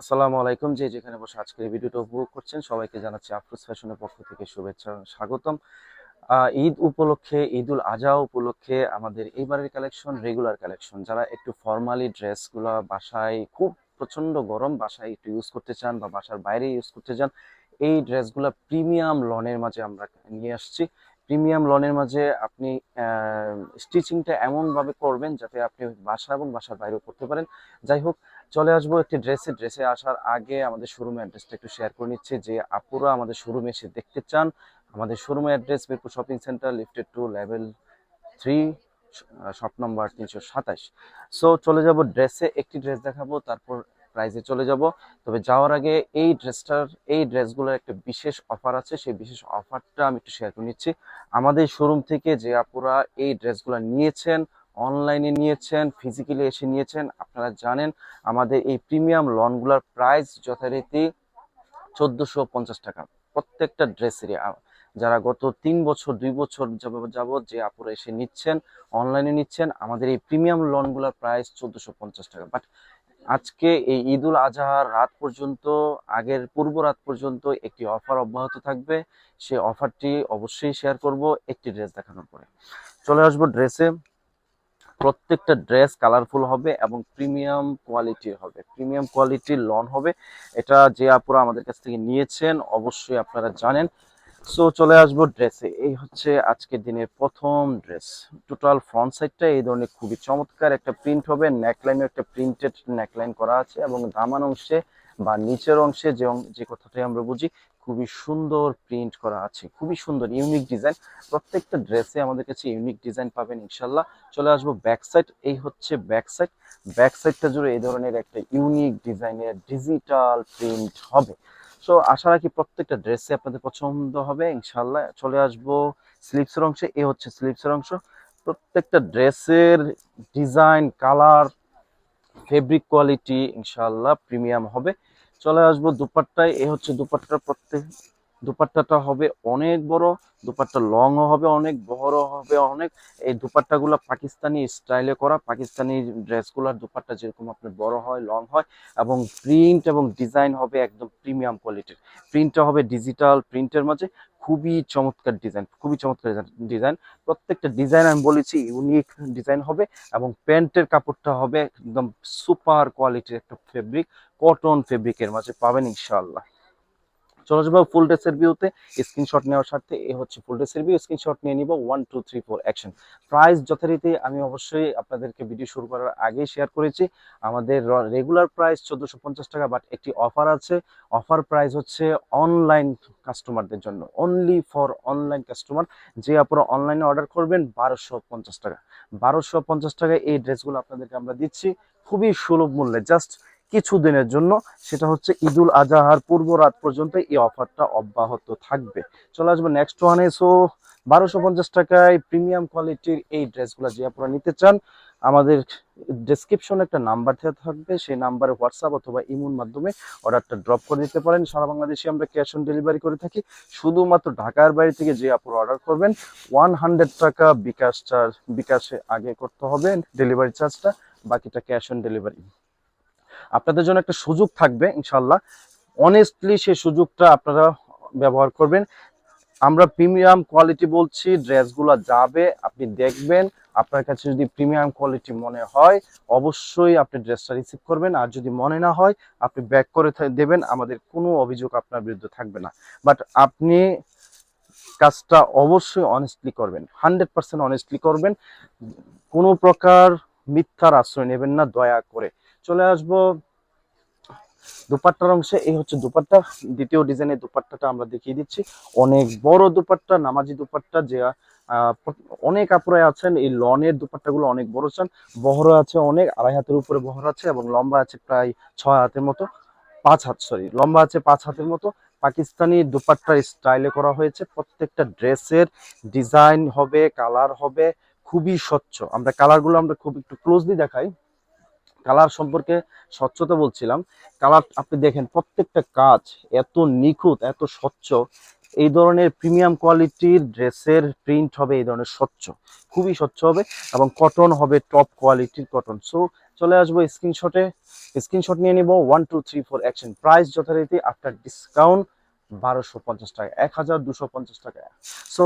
আসসালামু আলাইকুম। যে যেখানে বসে আজকের এই ভিডিওটা উপভোগ করছেন, সবাইকে জানাচ্ছি আফরোজ ফ্যাশনের পক্ষ থেকে শুভেচ্ছা, স্বাগতম। ঈদ উপলক্ষে, ঈদুল আজহা উপলক্ষে আমাদের এইবারের কালেকশন রেগুলার কালেকশন। যারা একটু ফর্মালি ড্রেসগুলো বাসায়, খুব প্রচণ্ড গরম, বাসায় একটু ইউজ করতে চান বা বাসার বাইরে ইউজ করতে চান, এই ড্রেসগুলো প্রিমিয়াম লনের মাঝে আমরা নিয়ে আসছি। প্রিমিয়াম লনের মাঝে আপনি স্টিচিংটা এমনভাবে করবেন যাতে আপনি বাসা এবং বাসার বাইরেও করতে পারেন। যাই হোক চলে আসব একটি ড্রেসে। ড্রেসে আসার আগে আমাদের শোরুমের অ্যাড্রেসটা একটু শেয়ার করে নিচ্ছে। যে আপুরা আমাদের শোরুমে এসে দেখতে চান, আমাদের শোরুমের address Mirpur shopping centre lifted to level three shop number তিনশো সাতাশ। সো চলে যাব ড্রেসে, একটি ড্রেস দেখাবো, তারপর প্রাইজে চলে যাব। তবে যাওয়ার আগে এই ড্রেসটার, এই ড্রেসগুলোর একটা বিশেষ অফার আছে। সেই বিশেষ অফারটা আমি একটু শেয়ার করে নিচ্ছি। আমাদের শোরুম থেকে যে আপুরা এই ড্রেসগুলো নিয়েছেন অনলাইনে নিয়েছেন ফিজিক্যালি এসে নিয়েছেন। আপনারা জানেন, আমাদের এই প্রিমিয়াম লনগুলোর প্রাইস যথারীতি চোদ্দোশো পঞ্চাশ টাকা। প্রত্যেকটা ড্রেসেরই যারা গত তিন বছর, দুই বছর যাবত যে আপুরা এসে নিচ্ছেন অনলাইনে নিচ্ছেন, আমাদের এই প্রিমিয়াম লনগুলোর প্রাইস চোদ্দোশো পঞ্চাশ টাকা। বাট আজকে এই ঈদুল আজহার রাত পর্যন্ত, আগের পূর্ব রাত পর্যন্ত একটি অফার অব্যাহত থাকবে। সে অফারটি অবশ্যই শেয়ার করব, একটি ড্রেস দেখানোর পরে। চলে আসব ড্রেসে প্রত্যেকটা ড্রেস কালারফুল হবে এবং প্রিমিয়াম কোয়ালিটির হবে। প্রিমিয়াম কোয়ালিটির লন হবে। এটা যে আপুরা আমাদের কাছ থেকে নিয়েছেন, অবশ্যই আপনারা জানেন। সো চলে আসব ড্রেসে। এই হচ্ছে আজকের দিনের প্রথম ড্রেস। টোটাল ফ্রন্ট সাইডটা এই ধরনের খুবই চমৎকার একটা প্রিন্ট হবে। নেকলাইনে একটা প্রিন্টেড নেকলাইন করা আছে এবং দামান অংশে বা নিচের অংশে যে যে কথাটাই আমরা বুঝি খুবই সুন্দর প্রিন্ট করা আছে, খুবই সুন্দর ইউনিক ডিজাইন প্রত্যেকটা ড্রেসে আমাদের কাছে ইউনিক ডিজাইন পাবেন ইনশাল্লাহ। চলে আসব ব্যাক সাইড এই হচ্ছে ব্যাক সাইড ব্যাক সাইডটা জুড়ে এই ধরনের একটা ইউনিক ডিজাইনের ডিজিটাল প্রিন্ট হবে। সো আশা রাখি প্রত্যেকটা ড্রেসে আপনাদের পছন্দ হবে ইনশাল্লাহ। চলে আসব স্লিপসের অংশে, এ হচ্ছে স্লিপসের অংশ। প্রত্যেকটা ড্রেসের ডিজাইন কালার ফেব্রিক কোয়ালিটি ইনশাল্লাহ প্রিমিয়াম হবে। চলে আসব দুপাট্টায় এ হচ্ছে দুপাট্টার প্রত্যেক দুপাট্টাটা হবে অনেক বড়, দুপাট্টা লংও হবে, অনেক বড় হবে, অনেক। এই দুপাট্টাগুলো পাকিস্তানি স্টাইলে করা, পাকিস্তানি ড্রেসগুলোর দুপাট্টা যেরকম আপনার বড় হয় লং হয়, এবং প্রিন্ট এবং ডিজাইন হবে একদম প্রিমিয়াম কোয়ালিটির প্রিন্টটা হবে ডিজিটাল প্রিন্টের মাঝে খুবই চমৎকার ডিজাইন খুবই চমৎকার ডিজাইন প্রত্যেকটা ডিজাইন আমি বলেছি ইউনিক ডিজাইন হবে, এবং প্যান্টের কাপড়টা হবে একদম সুপার কোয়ালিটির একটা ফেব্রিক কটন ফেব্রিকের মাঝে পাবেন ইনশাআল্লাহ। চলো যাব ফুল ড্রেসের ভিউতে স্ক্রিনশট নেওয়ার স্বার্থে এ হচ্ছে ফুল ড্রেসের ভিউ স্ক্রিনশট নিয়ে নিব one two three four action price যথারীতি আমি অবশ্যই আপনাদেরকে ভিডিও শুরু করার আগেই শেয়ার করেছি। আমাদের রেগুলার প্রাইস চোদ্দোশো টাকা বাট একটি অফার আছে। অফার প্রাইস হচ্ছে অনলাইন কাস্টমারদের জন্য। অনলি ফর অনলাইন কাস্টমার যে আপনারা অনলাইনে অর্ডার করবেন, বারোশো পঞ্চাশ টাকা। বারোশো পঞ্চাশ টাকায় এই ড্রেসগুলো আপনাদেরকে আমরা দিচ্ছি। খুবই সুলভ মূল্যে জাস্ট কিছু দিনের জন্য। সেটা হচ্ছে ঈদুল আজহার পূর্ব রাত পর্যন্ত এই অফারটা অব্যাহত থাকবে। চলে আসবে নেক্সট ওয়ানে সো বারোশো পঞ্চাশ টাকায় প্রিমিয়াম কোয়ালিটির এই ড্রেসগুলো যে আপনারা নিতে চান, আমাদের ডেসক্রিপশনে একটা নাম্বার দেওয়া থাকবে। সেই নাম্বারে হোয়াটসঅ্যাপ অথবা ইমুর মাধ্যমে অর্ডারটা ড্রপ করে দিতে পারেন। সারা বাংলাদেশে আমরা ক্যাশ অন ডেলিভারি করে থাকি। শুধুমাত্র ঢাকার বাইরে থেকে যে আপনারা অর্ডার করবেন ওয়ান হান্ড্রেড টাকা বিকাশ চার্জ বিকাশে আগে করতে হবে। ডেলিভারি চার্জটা বাকিটা ক্যাশ অন ডেলিভারি আপনাদের জন্য একটা সুযোগ থাকবে ইনশাল্লাহ অনেস্টলি সেই সুযোগটা আপনারা ব্যবহার করবেন। আমরা প্রিমিয়াম কোয়ালিটি বলছি ড্রেসগুলো যাবে, আপনি দেখবেন। আপনার কাছে যদি প্রিমিয়াম কোয়ালিটি মনে হয়, অবশ্যই আপনি ড্রেসটা রিসিভ করবেন। আর যদি মনে না হয়, আপনি ব্যাক করে দেবেন। আমাদের কোনো অভিযোগ আপনার বিরুদ্ধে থাকবে না। বাট আপনি কাজটা অবশ্যই অনেস্টলি করবেন। হান্ড্রেড পার্সেন্ট অনেস্টলি করবেন। কোনো প্রকার মিথ্যার আশ্রয় নেবেন না, দয়া করে। চলে আসব। দুপাট্টার অংশে, এই হচ্ছে দুপাট্টা। দ্বিতীয় ডিজাইনের দুপাট্টাটা আমরা দেখিয়ে দিচ্ছি। অনেক বড় দুপাট্টা, নামাজি দুপাট্টা, যে অনেক আপুরাই আছেন। এই লনের দুপাট্টাগুলো অনেক বড় চান। বহর আছে অনেক, আড়াই হাতের উপরে বহর আছে এবং লম্বা আছে প্রায় ছয় হাতের মতো। পাঁচ হাত সরি লম্বা আছে পাঁচ হাতের মতো। পাকিস্তানি দুপাট্টা স্টাইলে করা হয়েছে। প্রত্যেকটা ড্রেসের ডিজাইন হবে, কালার হবে, খুবই স্বচ্ছ। আমরা কালারগুলো আমরা খুব একটু ক্লোজলি দেখাই। কালার সম্পর্কে স্বচ্ছতা বলছিলাম। কালার আপনি দেখেন, প্রত্যেকটা কাজ এত নিখুঁত, এত স্বচ্ছ। এই ধরনের প্রিমিয়াম কোয়ালিটির ড্রেসের প্রিন্ট হবে এই ধরনের স্বচ্ছ, খুবই স্বচ্ছ হবে এবং কটন হবে টপ কোয়ালিটির কটন সো চলে আসব স্ক্রিনশটে স্ক্রিনশট নিয়ে নিব one two three four action price যথারীতি আফটার ডিসকাউন্ট বারোশো পঞ্চাশ টাকা, এক হাজার দুশো পঞ্চাশ টাকা। সো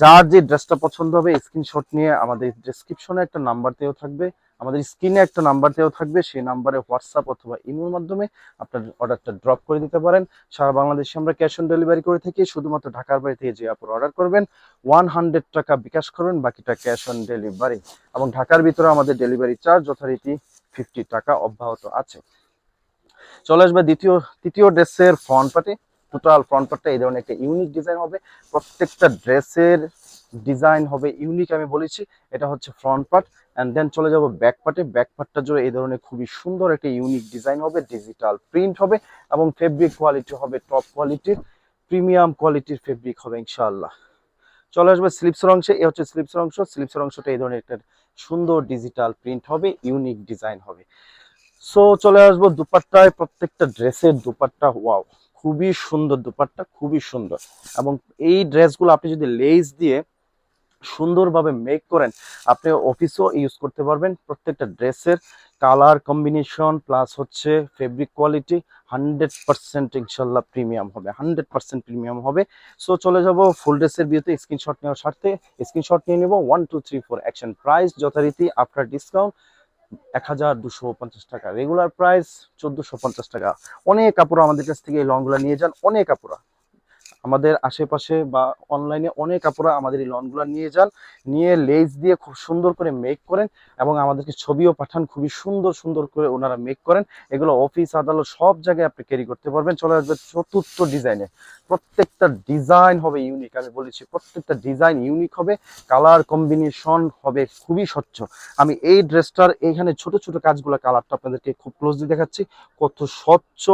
যার যে ড্রেসটা পছন্দ হবে স্ক্রিনশট নিয়ে আমাদের ডিসক্রিপশনে একটা নাম্বার দেওয়া থাকবে। আমাদের স্ক্রিনে একটা নাম্বার দেওয়া থাকবে, সেই নাম্বারে হোয়াটসঅ্যাপ অথবা ইমের মাধ্যমে আপনার অর্ডারটা ড্রপ করে দিতে পারেন। সারা বাংলাদেশে আমরা ক্যাশ অন ডেলিভারি করে থাকি, শুধুমাত্র ঢাকার বাড়ি থেকে যে আপনার অর্ডার করবেন ওয়ান হান্ড্রেড টাকা বিকাশ করবেন বাকিটা ক্যাশ অন ডেলিভারি এবং ঢাকার ভিতরে আমাদের ডেলিভারি চার্জ যথারীতি ফিফটি টাকা অব্যাহত আছে। চলে আসবে দ্বিতীয়, তৃতীয় ড্রেসের ফ্রন্ট পার্টে টোটাল ফ্রন্ট পার্টটা এই ধরনের একটা ইউনিক ডিজাইন হবে। প্রত্যেকটা ড্রেসের ডিজাইন হবে ইউনিক আমি বলেছি। এটা হচ্ছে ফ্রন্ট পার্ট অ্যান্ড দেন চলে যাব ব্যাক পার্টে ব্যাক পার্টটা জুড়ে এই ধরনের খুবই সুন্দর একটা ইউনিক ডিজাইন হবে ডিজিটাল প্রিন্ট হবে এবং ফেব্রিক কোয়ালিটি হবে টপ কোয়ালিটির প্রিমিয়াম কোয়ালিটির ফেব্রিক হবে ইনশাআল্লাহ। চলে আসবে স্লিপসের অংশে, এ হচ্ছে স্লিপসের অংশ। স্লিপসের অংশটা এই ধরনের একটা সুন্দর ডিজিটাল প্রিন্ট হবে ইউনিক ডিজাইন হবে। সো চলে আসব দুপাট্টায়, প্রত্যেকটা ড্রেসের দুপাট্টা ওয়াও খুবই সুন্দর দুপাট্টা, খুবই সুন্দর। এবং এই ড্রেসগুলো আপনি যদি লেস দিয়ে সুন্দরভাবে মেক করেন। আপনি অফিসও ইউজ করতে পারবেন। প্রত্যেকটা ড্রেসের কালার কম্বিনেশন প্লাস হচ্ছে ফেব্রিক কোয়ালিটি হান্ড্রেড পার্সেন্ট ইনশাল্লাহ প্রিমিয়াম হবে। হান্ড্রেড পার্সেন্ট প্রিমিয়াম হবে। সো চলে যাব ফুল ড্রেসের বিয়েতে স্ক্রিনশট নেওয়ার স্বার্থে। স্ক্রিনশট নিয়ে নেব one two three four action price যথারীতি আফটার ডিসকাউন্ট এক হাজার দুশো পঞ্চাশ টাকা। রেগুলার প্রাইস চোদ্দোশো পঞ্চাশ টাকা। অনেক কাপড় আমাদের কাছ থেকে এই লংগুলো নিয়ে যান। অনেক কাপড় আমাদের আশেপাশে বা অনলাইনে অনেক কাপড়া আমাদের এই লনগুলো নিয়ে যান, নিয়ে লেস দিয়ে খুব সুন্দর করে মেক করেন এবং আমাদেরকে ছবিও পাঠান, খুবই সুন্দর সুন্দর করে ওনারা মেক করেন। এগুলো অফিস আদালত সব জায়গায় আপনি ক্যারি করতে পারবেন। চলে আসবে চতুর্থ ডিজাইনে প্রত্যেকটা ডিজাইন হবে ইউনিক আমি বলেছি, প্রত্যেকটা ডিজাইন ইউনিক হবে কালার কম্বিনেশন হবে, খুবই স্বচ্ছ। আমি এই ড্রেসটার এইখানে ছোট ছোট কাজগুলো কালারটা আপনাদেরকে খুব ক্লোজলি দেখাচ্ছি। কত স্বচ্ছ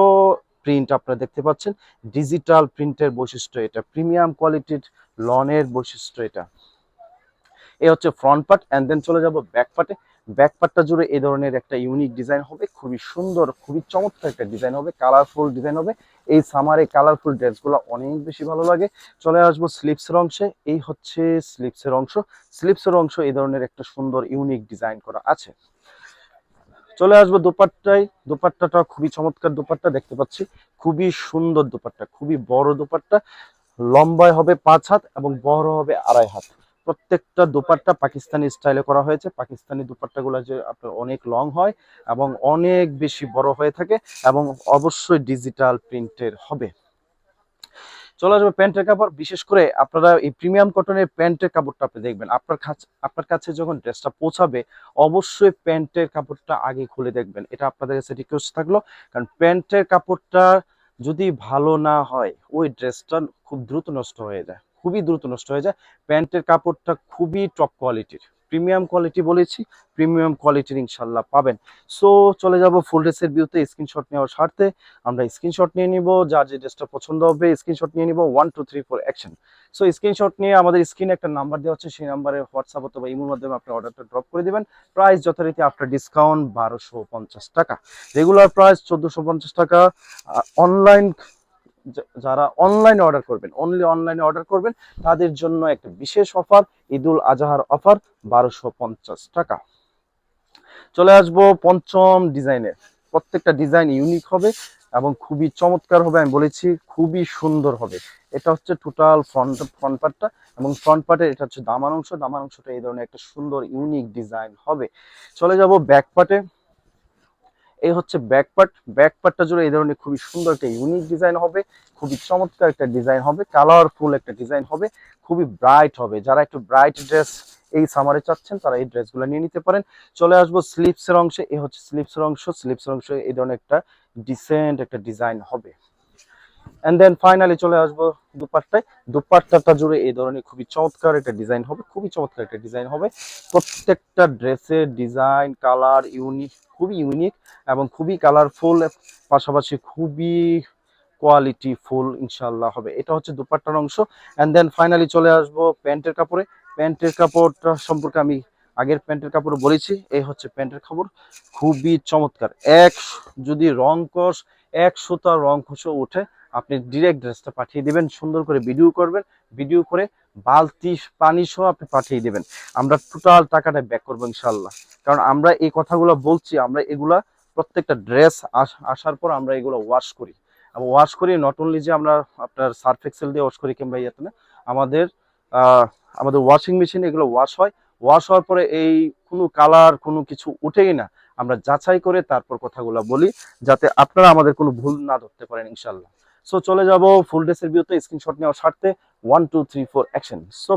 প্রিন্ট আপনারা দেখতে পাচ্ছেন। ডিজিটাল প্রিন্টের বৈশিষ্ট্য এটা। প্রিমিয়াম কোয়ালিটির লনের বৈশিষ্ট্য এটা। এই হচ্ছে ফ্রন্ট পার্ট অ্যান্ড দেন চলে যাব ব্যাক পার্টে ব্যাক পার্টটা জুড়ে এই ধরনের একটা ইউনিক ডিজাইন হবে। খুবই সুন্দর, খুবই চমৎকার একটা ডিজাইন হবে। কালারফুল ডিজাইন হবে। এই সামারে কালারফুল ড্রেসগুলো অনেক বেশি ভালো লাগে। চলে আসব স্লিপসের অংশে। এই হচ্ছে স্লিপসের অংশ। স্লিপসের অংশ এই ধরনের একটা সুন্দর ইউনিক ডিজাইন করা আছে। চলে আসব দোপাট্টায়। দোপাট্টাটা খুবই চমৎকার দোপাট্টা দেখতে পাচ্ছি। খুবই সুন্দর দোপাট্টা, খুবই বড় দোপাট্টা। লম্বায় হবে পাঁচ হাত এবং বড় হবে আড়াই হাত। প্রত্যেকটা দোপাট্টা পাকিস্তানি স্টাইলে করা হয়েছে। পাকিস্তানি দোপাট্টাগুলো যে আপনার অনেক লং হয় এবং অনেক বেশি বড় হয়ে থাকে এবং অবশ্যই ডিজিটাল প্রিন্টের হবে। চলে আসবে প্যান্টের কাপড়। বিশেষ করে আপনারা এই প্রিমিয়াম কটনের প্যান্টের কাপড়টা আপনি দেখবেন। আপনার কাছে আপনার কাছে যখন ড্রেসটা পৌঁছাবে, অবশ্যই প্যান্টের কাপড়টা আগে খুলে দেখবেন। এটা আপনাদের কাছে রিকোয়েস্ট থাকল। কারণ প্যান্টের কাপড়টা যদি ভালো না হয়, ওই ড্রেসটা খুব দ্রুত নষ্ট হয়ে যায়। খুবই দ্রুত নষ্ট হয়ে যায়। প্যান্টের কাপড়টা খুবই টপ কোয়ালিটির প্রিমিয়াম কোয়ালিটি বলেছি প্রিমিয়াম কোয়ালিটির ইনশাল্লাহ পাবেন। সো চলে যাব ফুল ড্রেসের ভিউতে স্ক্রিনশট নেওয়ার স্বার্থে। আমরা স্ক্রিনশট নিয়ে নিব, যার যে ড্রেসটা পছন্দ হবে স্ক্রিনশট নিয়ে নিব one two three four action so screenshot নিয়ে আমাদের স্ক্রিনে একটা নাম্বার দেওয়া হচ্ছে সেই নাম্বারে হোয়াটসঅ্যাপ অথবা ইমোর মাধ্যমে আপনি অর্ডারটা ড্রপ করে দেবেন। প্রাইস যথারীতি আফটার ডিসকাউন্ট বারোশো পঞ্চাশ টাকা। রেগুলার প্রাইস চোদ্দোশো পঞ্চাশ টাকা। অনলাইন যারা অনলাইনে অর্ডার করবেন অনলি অনলাইনে অর্ডার করবেন, তাদের জন্য একটা বিশেষ অফার ঈদুল আজহার অফার বারোশো পঞ্চাশ টাকা। চলে আসব পঞ্চম ডিজাইনের প্রত্যেকটা ডিজাইন ইউনিক হবে এবং খুবই চমৎকার হবে, আমি বলেছি, খুবই সুন্দর হবে। এটা হচ্ছে টোটাল ফ্রন্ট ফ্রন্ট পার্টটা এবং ফ্রন্ট পার্টের এটা হচ্ছে দামান অংশ। দামান অংশটা এই ধরনের একটা সুন্দর ইউনিক ডিজাইন হবে। চলে যাব ব্যাক পার্টে এই হচ্ছে ব্যাক পার্ট ব্যাক পার্টটা জুড়ে এই ধরনের খুবই সুন্দর একটা ইউনিক ডিজাইন হবে, খুবই চমৎকার একটা ডিজাইন হবে কালারফুল একটা ডিজাইন হবে, খুবই ব্রাইট হবে। যারা একটু ব্রাইট ড্রেস এই সামারে চাচ্ছেন, তারা এই ড্রেসগুলো নিয়ে নিতে পারেন। চলে আসব স্লিপসের অংশে এ হচ্ছে স্লিপসের অংশ স্লিপসের অংশে এই ধরনের একটা ডিসেন্ট একটা ডিজাইন হবে। এন্ড দেন ফাইনালি চলে আসব দুপাট্টায়। দুপাট্টাটা জুড়ে এই ধরনের খুবই চমৎকার একটা ডিজাইন হবে, খুবই চমৎকার একটা ডিজাইন হবে। প্রত্যেকটা ড্রেসের ডিজাইন কালার ইউনিক খুবই ইউনিক এবং খুবই কালারফুল পাশাপাশি খুবই কোয়ালিটি ফুল ইনশাল্লাহ হবে। এটা হচ্ছে দুপাট্টার অংশ। অ্যান্ড দেন ফাইনালি চলে আসব প্যান্টের কাপড়ে। প্যান্টের কাপড়টা সম্পর্কে আমি আগের প্যান্টের কাপড় বলেছি। এই হচ্ছে প্যান্টের কাপড়। খুবই চমৎকার। এক যদি রং কষ, এক সুতা রং খসে উঠে আপনি ডিরেক্ট ড্রেসটা পাঠিয়ে দিবেন, সুন্দর করে ভিডিও করবেন ভিডিও করে বালতি, পানি সহ আপনি পাঠিয়ে দেবেন। আমরা টোটাল টাকাটা ব্যাক করব ইনশাল্লাহ কারণ আমরা এই কথাগুলো বলছি, আমরা এগুলা প্রত্যেকটা ড্রেস আসার পর আমরা এগুলো ওয়াশ করি। ওয়াশ করি নট অনলি যে আমরা আপনার সার্ফ এক্সেল দিয়ে ওয়াশ করি কিংবা ইয়েতে না, আমাদের আমাদের ওয়াশিং মেশিন এগুলো ওয়াশ হয়। ওয়াশ হওয়ার পরে এই কোনো কালার কোনো কিছু উঠেই না। আমরা যাচাই করে তারপর কথাগুলো বলি, যাতে আপনারা আমাদের কোনো ভুল না ধরতে পারেন ইনশাল্লাহ সো চলে যাব ফুল ড্রেসের ভিউতে স্ক্রিনশট নেওয়ার স্বার্থে one two three four action so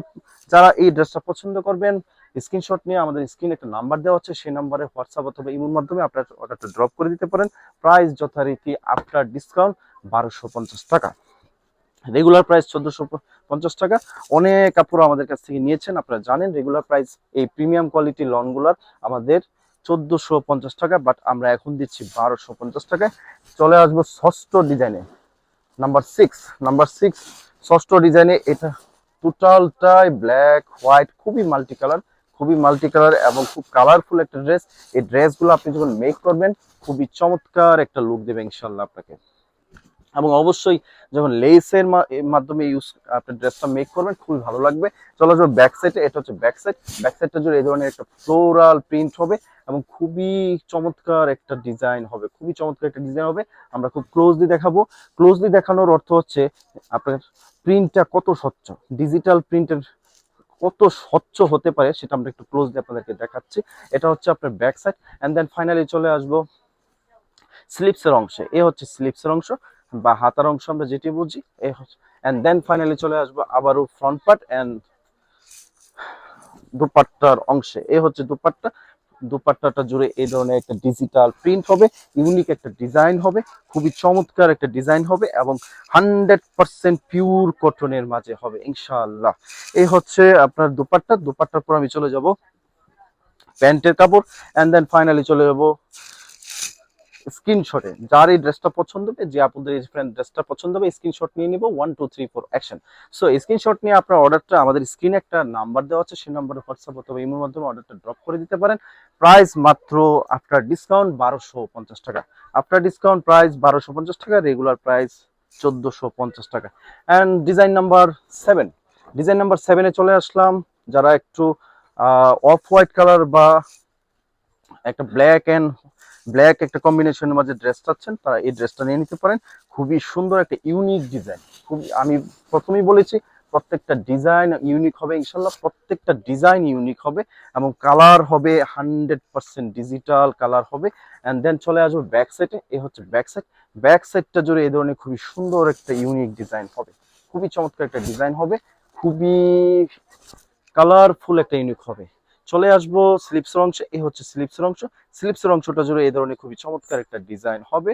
যারা এই ড্রেসটা পছন্দ করবেন স্ক্রিনশট নিয়ে আমাদের স্ক্রিনে একটা নাম্বার দেওয়া হচ্ছে সেই নাম্বারে হোয়াটসঅ্যাপ অথবা ইমোর মাধ্যমে আপনার অর্ডারটা ড্রপ করে দিতে পারেন। প্রাইস যথারীতি আফটার ডিসকাউন্ট বারোশো পঞ্চাশ টাকা। রেগুলার প্রাইস চোদ্দশো পঞ্চাশ টাকা। অনেক কাপড় আমাদের কাছ থেকে নিয়েছেন, আপনারা জানেন রেগুলার প্রাইস এই প্রিমিয়াম কোয়ালিটি লনগুলার আমাদের চোদ্দশো পঞ্চাশ টাকা বাট আমরা এখন দিচ্ছি বারোশো পঞ্চাশ টাকায়। চলে আসব ষষ্ঠ ডিজাইনে নাম্বার সিক্স নাম্বার সিক্স ষষ্ঠ ডিজাইনে এটা টোটালটাই ব্ল্যাক হোয়াইট খুবই মাল্টি কালার খুবই মাল্টি কালার এবং খুব কালারফুল একটা ড্রেস এই ড্রেসগুলো আপনি যখন মেক করবেন, খুবই চমৎকার একটা লুক দেবে ইনশাল্লাহ আপনাকে। এবং অবশ্যই যখন লেসের মাধ্যমে ইউজ আপনি ড্রেসটা মেক করবেন, খুবই ভালো লাগবে। চলো যাব ব্যাক সাইডে এটা হচ্ছে ব্যাক সাইড ব্যাক সাইডটা জুড়ে এই ধরনের একটা ফ্লোরাল প্রিন্ট হবে এবং খুবই চমৎকার একটা ডিজাইন হবে। খুবই চমৎকার একটা ডিজাইন হবে। আমরা খুব ক্লোজলি দেখাবো। ক্লোজলি দেখানোর অর্থ হচ্ছে আপনার প্রিন্টটা কত স্বচ্ছ। ডিজিটাল প্রিন্টের কত স্বচ্ছ হতে পারে সেটা আমরা একটু ক্লোজলি আপনাদেরকে দেখাচ্ছি। এটা হচ্ছে আপনার back side and then finally চলে আসব স্লিপসের অংশে। এ হচ্ছে স্লিপসের অংশ। বা হাতার অংশ আমরা যেটি বুঝি অ্যান্ড দেন ফাইনালি চলে আসব আবারও ফ্রন্ট পার্ট অ্যান্ড দুপাট্টার অংশে। এ হচ্ছে দুপাট্টা। দুপাট্টাটা জুড়ে এই ধরনের একটা ডিজিটাল প্রিন্ট হবে ইউনিক একটা ডিজাইন হবে, খুবই চমৎকার একটা ডিজাইন হবে এবং হান্ড্রেড পার্সেন্ট পিওর কটনের মাঝে হবে ইনশাল্লাহ এই হচ্ছে আপনার দুপাট্টা। দুপাট্টার পর আমি চলে যাব প্যান্টের কাপড় অ্যান্ড দেন ফাইনালি চলে যাব স্ক্রিনশটে, যার এই ড্রেসটা পছন্দ হবে, যে আপনাদের এই ফ্রেন্ড ড্রেসটা পছন্দ হবে, স্ক্রিনশট নিয়ে নিব one two three four action so screenshot নিয়ে আপনার অর্ডারটা আমাদের স্ক্রিনে একটা নাম্বার দেওয়া আছে, সেই নাম্বারে হোয়াটসঅ্যাপ অথবা ইমোর মাধ্যমে অর্ডারটা ড্রপ করে দিতে পারেন। প্রাইস মাত্র আফটার ডিসকাউন্ট বারোশো পঞ্চাশ টাকা। আফটার ডিসকাউন্ট প্রাইস বারোশো পঞ্চাশ টাকা রেগুলার প্রাইস চোদ্দোশো পঞ্চাশ টাকা। And design number seven design number সেভেনে চলে আসলাম। যারা একটু অফ হোয়াইট কালার বা একটা ব্ল্যাক অ্যান্ড ব্ল্যাক একটা কম্বিনেশনের মাঝে ড্রেস চাচ্ছেন, তারা এই ড্রেসটা নিয়ে নিতে পারেন। খুবই সুন্দর একটা ইউনিক ডিজাইন খুবই, আমি প্রথমেই বলেছি, প্রত্যেকটা ডিজাইন ইউনিক হবে, ইনশাল্লাহ প্রত্যেকটা ডিজাইন ইউনিক হবে এবং কালার হবে হান্ড্রেড পার্সেন্ট ডিজিটাল কালার হবে। অ্যান্ড দেন চলে আসব ব্যাক সাইডে এ হচ্ছে ব্যাক সাইড ব্যাক সাইডটা জুড়ে এই ধরনের খুবই সুন্দর একটা ইউনিক ডিজাইন হবে। খুবই চমৎকার একটা ডিজাইন হবে, খুবই কালারফুল একটা ইউনিক হবে। চলে আসব স্লিপসের অংশে এই হচ্ছে স্লিপসের অংশ। স্লিপসের অংশটা জুড়ে এই ধরনের খুবই চমৎকার একটা ডিজাইন হবে।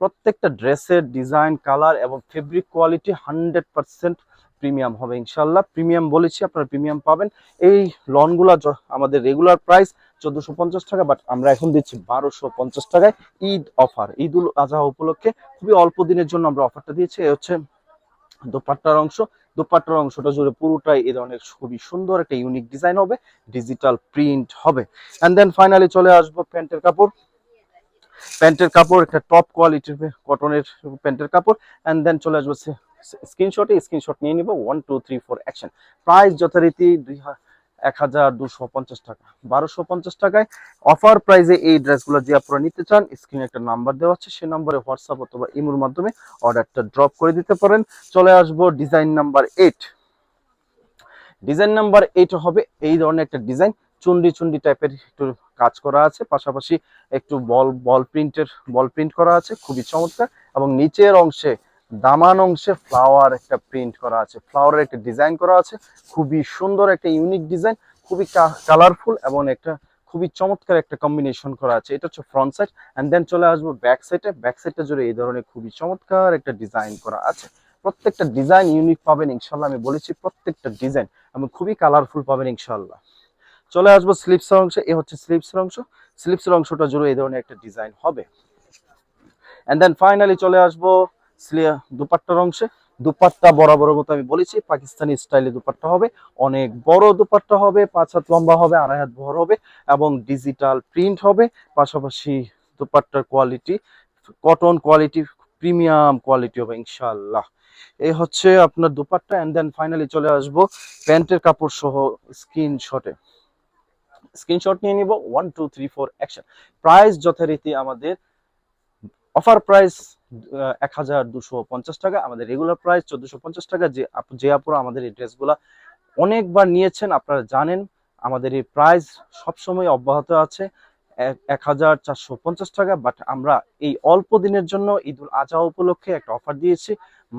প্রত্যেকটা ড্রেসের ডিজাইন কালার এবং fabric quality hundred percent premium হবে ইনশাল্লাহ প্রিমিয়াম বলেছি, আপনারা প্রিমিয়াম পাবেন। এই লনগুলা আমাদের রেগুলার প্রাইস চোদ্দশো পঞ্চাশ টাকা বাট আমরা এখন দিচ্ছি বারোশো পঞ্চাশ টাকায় ঈদ অফার ঈদ উল আজহা উপলক্ষে খুবই অল্প দিনের জন্য আমরা অফারটা দিয়েছি। এ হচ্ছে দোপাট্টার অংশ। দোপাট্টার অংশটা জুড়ে পুরোটাই এই ধরনের খুবই সুন্দর একটা ইউনিক ডিজাইন হবে ডিজিটাল প্রিন্ট হবে। অ্যান্ড দেন ফাইনালি চলে আসব প্যান্টের কাপড়। প্যান্টের কাপড় একটা টপ কোয়ালিটির কটনের প্যান্টের কাপড়। অ্যান্ড দেন চলে আসব স্ক্রিনশটে স্ক্রিনশট নিয়ে নিব one two three four action price যথারীতি দুই হাজার এক হাজার দুশো পঞ্চাশ টাকা। বারোশো পঞ্চাশ টাকায় অফার প্রাইসে এই ড্রেসগুলো যে আপনারা নিতে চান স্ক্রিনে একটা নাম্বার দেওয়া আছে, সেই নাম্বারে হোয়াটসঅ্যাপ অথবা ইমোর মাধ্যমে অর্ডারটা ড্রপ করে দিতে পারেন। চলে আসব design number eight design number eight হবে এই ধরনের একটা ডিজাইন চুন্ডি চুন্ডি টাইপের একটু কাজ করা আছে, পাশাপাশি একটু বল বল প্রিন্টের বল প্রিন্ট করা আছে, খুবই চমৎকার। এবং নিচের অংশে দামান অংশে ফ্লাওয়ার একটা প্রিন্ট করা আছে। ফ্লাওয়ারের একটা ডিজাইন করা আছে। খুবই সুন্দর একটা ইউনিক ডিজাইন খুবই কালারফুল এবং একটা খুবই চমৎকার একটা কম্বিনেশন করা আছে। এটা হচ্ছে ফ্রন্ট সাইড অ্যান্ড দেন চলে আসব ব্যাক সাইডে ব্যাক সাইডটা জুড়ে এই ধরনের খুবই চমৎকার একটা ডিজাইন করা আছে। প্রত্যেকটা ডিজাইন ইউনিক পাবেন ইনশাল্লাহ আমি বলেছি প্রত্যেকটা ডিজাইন এবং খুবই কালারফুল পাবেন ইনশাল্লাহ চলে আসব স্লিপসের অংশ, এ হচ্ছে স্লিপসের অংশ। স্লিপসের অংশটা জুড়ে এই ধরনের একটা ডিজাইন হবে। অ্যান্ড দেন ফাইনালি চলে আসব স্লি- দুপাট্টার অংশে। দুপাট্টা বরাবর মতো আমি বলেছি, পাকিস্তানি স্টাইলে দুপাট্টা হবে। অনেক বড় দুপাট্টা হবে, পাঁচ হাত লম্বা হবে, আড়াই হাত ভর হবে এবং ডিজিটাল প্রিন্ট হবে। পাশাপাশি দুপাট্টার quality, cotton quality, premium quality হবে ইনশাল্লাহ এই হচ্ছে আপনার দুপাট্টা অ্যান্ড দেন ফাইনালি চলে আসব প্যান্টের কাপড় সহ স্ক্রিনশটে। স্ক্রিনশট নিয়ে নিব one two three four action price যথারীতি আমাদের, অফার প্রাইস এক হাজার দুশো পঞ্চাশ টাকা। আমাদের রেগুলার প্রাইস চোদ্দশো পঞ্চাশ টাকা। যে যে আপুরা আমাদের এই ড্রেসগুলা অনেকবার নিয়েছেন, আপনারা জানেন, আমাদের এই প্রাইস সবসময় অব্যাহত আছে, এক হাজার চারশো পঞ্চাশ টাকা। বাট আমরা এই অল্প দিনের জন্য ঈদুল আজহা উপলক্ষে একটা অফার দিয়েছি।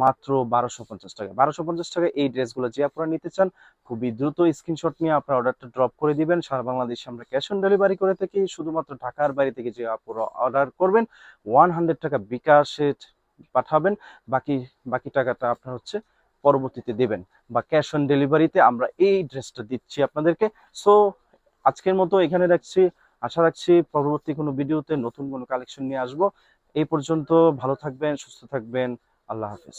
মাত্র বারোশো পঞ্চাশ টাকা। বারোশো পঞ্চাশ টাকা এই ড্রেসগুলো যে আপনারা নিতে চান, খুবই দ্রুত স্ক্রিনশট নিয়ে আপনার অর্ডারটা ড্রপ করে দিবেন। সারা বাংলাদেশে আমরা ক্যাশ অন ডেলিভারি করে থাকি। শুধুমাত্র ঢাকার বাইরে থেকে যে আপনারা অর্ডার করবেন ওয়ান হান্ড্রেড টাকা বিকাশে পাঠাবেন। বাকি বাকি টাকাটা আপনার হচ্ছে পরবর্তীতে দেবেন বা ক্যাশ অন ডেলিভারিতে আমরা এই ড্রেসটা দিচ্ছি আপনাদেরকে। সো আজকের মতো এখানে রাখছি। আশা রাখছি পরবর্তী কোনো ভিডিওতে নতুন কোনো কালেকশন নিয়ে আসব। এই পর্যন্ত ভালো থাকবেন, সুস্থ থাকবেন। আল্লাহ হাফিজ